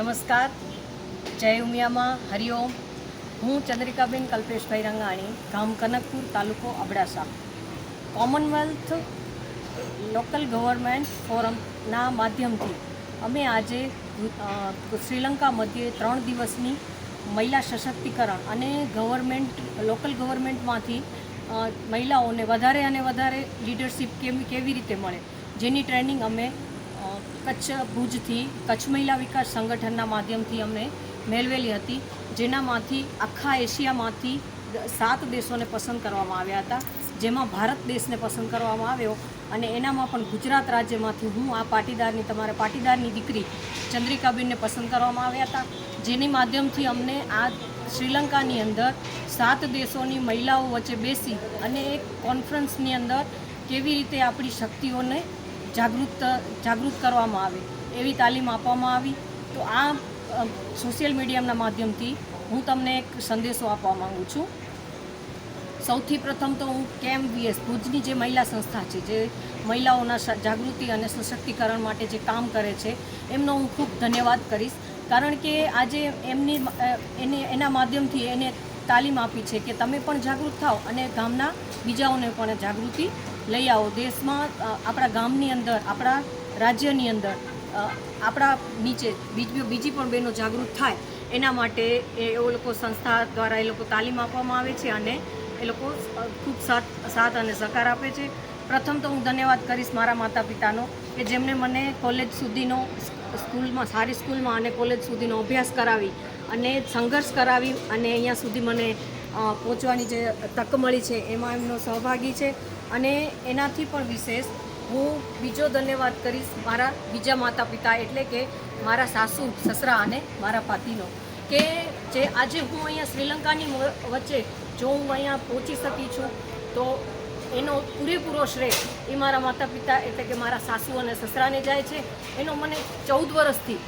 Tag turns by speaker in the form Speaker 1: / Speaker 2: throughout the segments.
Speaker 1: નમસ્કાર. જય ઉમિયામાં. હરિઓમ હું ચંદ્રિકાબેન કલ્પેશભાઈ રંગાણી, ગામ કનકપુર, તાલુકો અબડાસા. કોમનવેલ્થ લોકલ ગવર્મેન્ટ ફોરમના માધ્યમથી અમે આજે શ્રીલંકા મધ્યે ત્રણ દિવસની મહિલા સશક્તિકરણ અને ગવર્મેન્ટ લોકલ ગવર્મેન્ટમાંથી મહિલાઓને વધારે અને વધારે લીડરશિપ કેવી રીતે મળે જેની ટ્રેનિંગ અમે કચ્છ ભુજથી, કચ્છ મહિલા વિકાસ સંગઠનના માધ્યમથી અમને મેળવેલી હતી, જેનામાંથી આખા એશિયામાંથી સાત દેશોને પસંદ કરવામાં આવ્યા હતા, જેમાં ભારત દેશને પસંદ કરવામાં આવ્યો અને એનામાં પણ ગુજરાત રાજ્યમાંથી હું આ પાટીદારની, તમારા પાટીદારની દીકરી ચંદ્રિકાબેનને પસંદ કરવામાં આવ્યા હતા, જેની માધ્યમથી અમને આ શ્રીલંકાની અંદર સાત દેશોની મહિલાઓ વચ્ચે બેસી અને એક કોન્ફરન્સની અંદર કેવી રીતે આપણી શક્તિઓને જાગૃત જાગૃત કરવામાં આવે, એવી તાલીમ આપવામાં આવી. તો આ સોશિયલ મીડિયાના માધ્યમથી હું તમને એક સંદેશો આપવા માગું છું. સૌથી પ્રથમ તો હું કેમ વીએસ ભુજની જે મહિલા સંસ્થા છે, જે મહિલાઓના જાગૃતિ અને સશક્તિકરણ માટે જે કામ કરે છે, એમનો હું ખૂબ ધન્યવાદ કરીશ. કારણ કે આજે એમની એને, એના માધ્યમથી એને તાલીમ આપી છે કે તમે પણ જાગૃત થાઓ અને ગામના બીજાઓને પણ જાગૃતિ લઈ આવો. દેશમાં આપણા ગામની અંદર, આપણા રાજ્યની અંદર આપણા નીચે બીજી બીજી પણ બહેનો જાગૃત થાય. એના માટે એ લોકો સંસ્થા દ્વારા એ લોકો તાલીમ આપવામાં આવે છે અને એ લોકો ખૂબ સાથ સાથ અને સહકાર આપે છે. પ્રથમ તો હું ધન્યવાદ કરીશ મારા માતા પિતાનો કે જેમણે મને કોલેજ સુધીનો સ્કૂલમાં, સારી સ્કૂલમાં અને કોલેજ સુધીનો અભ્યાસ કરાવી અને સંઘર્ષ કરાવી અને અહીંયા સુધી મને પહોંચવાની જે તક મળી છે એમાં એમનો સહભાગી છે. અને એનાથી પણ વિશેષ હું બીજો ધન્યવાદ કરીશ મારા બીજા માતા પિતા એટલે કે મારા સાસુ, સસરા અને મારા પાતિનો કે જે આજે હું અહીંયા શ્રીલંકાની વચ્ચે જો હું અહીંયા પહોંચી શકી છું, તો એનો પૂરેપૂરો શ્રેય એ મારા માતા પિતા એટલે કે મારા સાસુ અને સસરાને જાય છે. એનો મને ચૌદ વર્ષથી,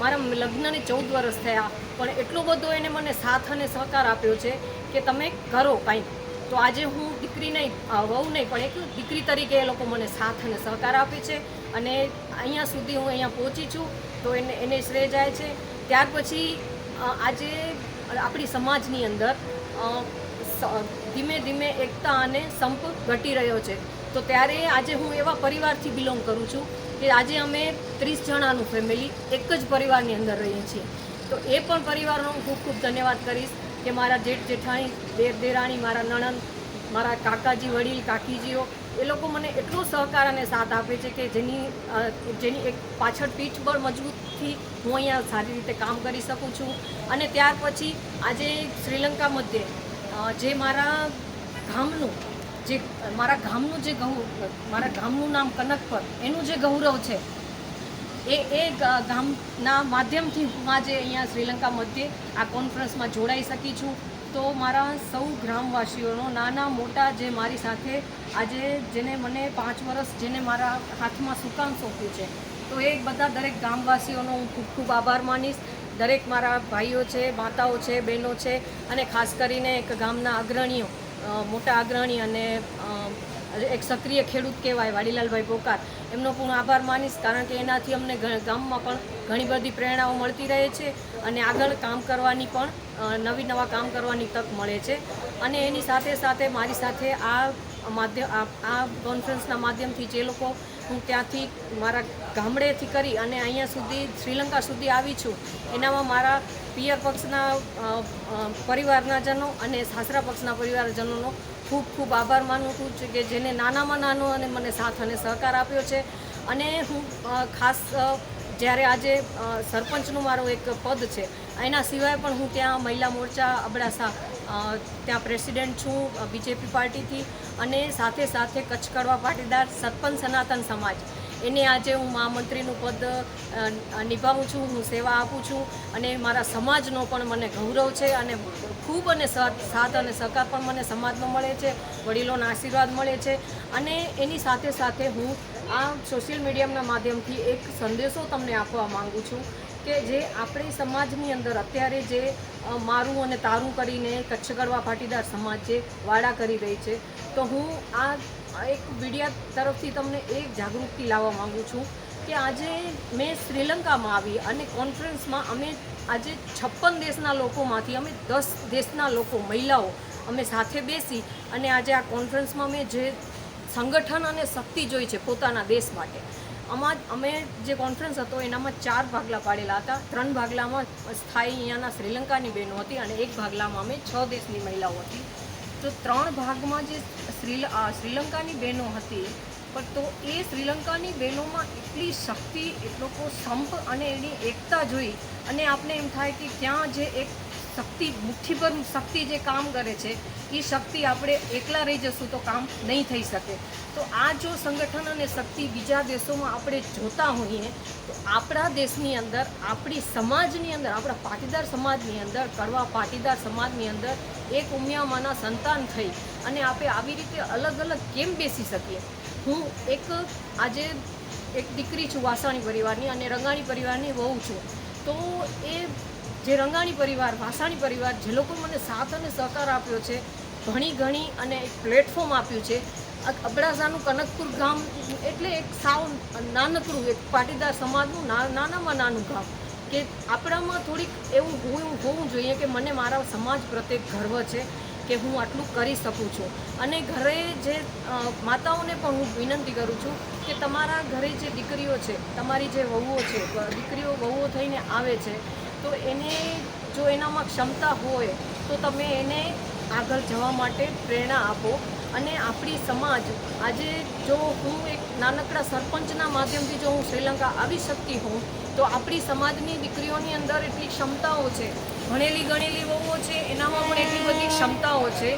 Speaker 1: મારા લગ્નને ચૌદ વર્ષ થયા, પણ એટલો બધો એને મને સાથ અને સહકાર આપ્યો છે કે તમે કરો કાંઈક તો આજે હું દીકરી નહીં વહુ નહીં, પણ એક દીકરી તરીકે એ લોકો મને સાથ અને સહકાર આપે છે અને અહીંયા સુધી હું અહીંયા પહોંચી છું, તો એને એને શ્રેય જાય છે. ત્યાર પછી આજે આપણી સમાજની અંદર ધીમે ધીમે એકતા અને સંપ ઘટી રહ્યો છે. તો ત્યારે આજે હું એવા પરિવારથી બિલોંગ કરું છું કે આજે અમે ત્રીસ જણાનું ફેમિલી એક જ પરિવારની અંદર રહીએ છીએ. તો એ પણ પરિવારનો હું ખૂબ ખૂબ ધન્યવાદ કરીશ. કે મારા જેઠ જેઠાણી, દેર દેરાણી, મારા નણંદ, મારા કાકાજી વડીલ, કાકીજીઓ, એ લોકો મને એટલો સહકાર અને સાથ આપે છે કે જેની જેની એક પાછળ પીઠ પર મજબૂતથી હું અહીંયા સારી રીતે કામ કરી શકું છું. અને ત્યાર પછી આજે શ્રીલંકા મધ્યે જે મારા ગામનું, જે મારા ગામનું જે ગૌ, મારા ગામનું નામ કનકપર એનું જે ગૌરવ છે એ એ ગામના માધ્યમથી હું આજે અહીંયા શ્રીલંકા મધ્યે આ કોન્ફરન્સમાં જોડાઈ શકી છું. તો મારા સૌ ગ્રામવાસીઓનો, નાના, મોટા જે મારી સાથે આજે જેને મને પાંચ વર્ષ જેને મારા હાથમાં સુકામ સોંપ્યું છે, તો એ બધા દરેક ગામવાસીઓનો હું ખૂબ ખૂબ આભાર માનીશ. દરેક મારા ભાઈઓ છે, માતાઓ છે, બહેનો છે અને ખાસ કરીને એક ગામના અગ્રણીઓ મોટા અગ્રણી અને એક સક્રિય ખેડૂત કહેવાય, વાડીલાલભાઈ પોકાર. એમનો પણ આભાર માનીશ કારણ કે એનાથી અમને ગામમાં પણ ઘણી બધી પ્રેરણાઓ મળતી રહે છે અને આગળ કામ કરવાની પણ નવી નવા કામ કરવાની તક મળે છે. અને એની સાથે સાથે મારી સાથે આ માધ્યમ આ કોન્ફરન્સના માધ્યમથી જે લોકો હું ત્યાંથી મારા ગામડેથી કરી અને અહીંયા સુધી, શ્રીલંકા સુધી આવી છું, એનામાં મારા પિયર પક્ષના પરિવારના જનો અને સાસરા પક્ષના પરિવારજનોનો ખૂબ ખૂબ આભાર માનું છું કે જેને નાનામાં નાનો અને મને સાથ અને સહકાર આપ્યો છે. અને હું ખાસ જ્યારે આજે સરપંચનું મારો એક પદ છે, એના સિવાય પણ હું ત્યાં મહિલા મોરચા અબડાસા ત્યાં પ્રેસિડેન્ટ છું બીજેપી પાર્ટીથી અને સાથે સાથે કચ્છ કડવા પાટીદાર સરપંચ સનાતન સમાજ. એને આજે હું મહામંત્રીનું પદ નિભાવું છું, હું સેવા આપું છું અને મારા સમાજનો પણ મને ગૌરવ છે અને ખૂબ અને સાથ અને સહકાર પણ મને સમાજનો મળે છે, વડીલોના આશીર્વાદ મળે છે અને એની સાથે સાથે હું આ સોશિયલ મીડિયાના માધ્યમથી એક સંદેશો તમને આપવા માગું છું કે જે આપણી સમાજની અંદર અત્યારે જે મારું અને તારું કરીને કચ્છ ગરવા પાટીદાર સમાજ જે વાડા કરી રહી છે, તો હું આ એક મીડિયા તરફથી તમને એક જાગૃતિ લાવવા માગું છું કે આજે મેં શ્રીલંકામાં આવી અને કોન્ફરન્સમાં અમે આજે છપ્પન દેશના લોકોમાંથી, અમે દસ દેશના લોકો, મહિલાઓ, અમે સાથે બેસી અને આજે આ કોન્ફરન્સમાં મેં જે સંગઠન અને શક્તિ જોઈ છે પોતાના દેશ માટે, આમાં અમે જે કોન્ફરન્સ હતો એનામાં ચાર ભાગલા પાડેલા હતા. ત્રણ ભાગલામાં સ્થાયી અહીંયાના શ્રીલંકાની બહેનો હતી અને એક ભાગલામાં અમે છ દેશની મહિલાઓ હતી. તો ત્રણ ભાગમાં જે શ્રી શ્રીલંકાની બહેનો હતી, પણ તો એ શ્રીલંકાની બહેનોમાં એટલી શક્તિ, એટલો સંપ અને એની એકતા જોઈ અને આપને એમ થાય કે ત્યાં જે એક શક્તિ મુઠ્ઠીભર શક્તિ જે કામ કરે છે એ શક્તિ આપણે એકલા રહી જશું તો કામ નહીં થઈ શકે. તો આ જો સંગઠન અને શક્તિ બીજા દેશોમાં આપણે જોતા હોઈએ, તો આપણા દેશની અંદર, આપણી સમાજની અંદર, આપણા પાટીદાર સમાજની અંદર, કડવા પાટીદાર સમાજની અંદર એક ઉમિયામાંના સંતાન થઈ અને આપણે આવી રીતે અલગ અલગ કેમ બેસી શકીએ? હું એક આજે એક દીકરી છું, વાસાણી પરિવારની અને રંગાણી પરિવારની વહુ છું. તો એ જે રંગાણી પરિવાર, વાસાણી પરિવાર, જે લોકો મને સાથ અને સહકાર આપ્યો છે, ઘણી ઘણી અને એક પ્લેટફોર્મ આપ્યું છે. અબડાસાનું કનકપુર ગામ એટલે એક સાવ નાનકડું, એક પાટીદાર સમાજનું નાનામાં નાનું ગામ કે આપણામાં થોડીક એવું હોવું હોવું જોઈએ કે મને મારા સમાજ પ્રત્યે ગર્વ છે કે હું આટલું કરી શકું છું. અને ઘરે જે માતાઓને પણ હું વિનંતી કરું છું કે તમારા ઘરે જે દીકરીઓ છે, તમારી જે વહુઓ છે દીકરીઓ વહુઓ થઈને આવે છે તો એને જો એનામાં ક્ષમતા હોય, તો તમે એને આગળ જવા માટે પ્રેરણા આપો. અને આપણી સમાજ, આજે જો હું એક નાનકડા સરપંચના માધ્યમથી જો હું શ્રીલંકા આવી શકતી હોઉં, તો આપણી સમાજની દીકરીઓની અંદર એટલી ક્ષમતાઓ છે. ભણેલી ગણેલી વહુઓ છે, એનામાં પણ એટલી બધી ક્ષમતાઓ છે.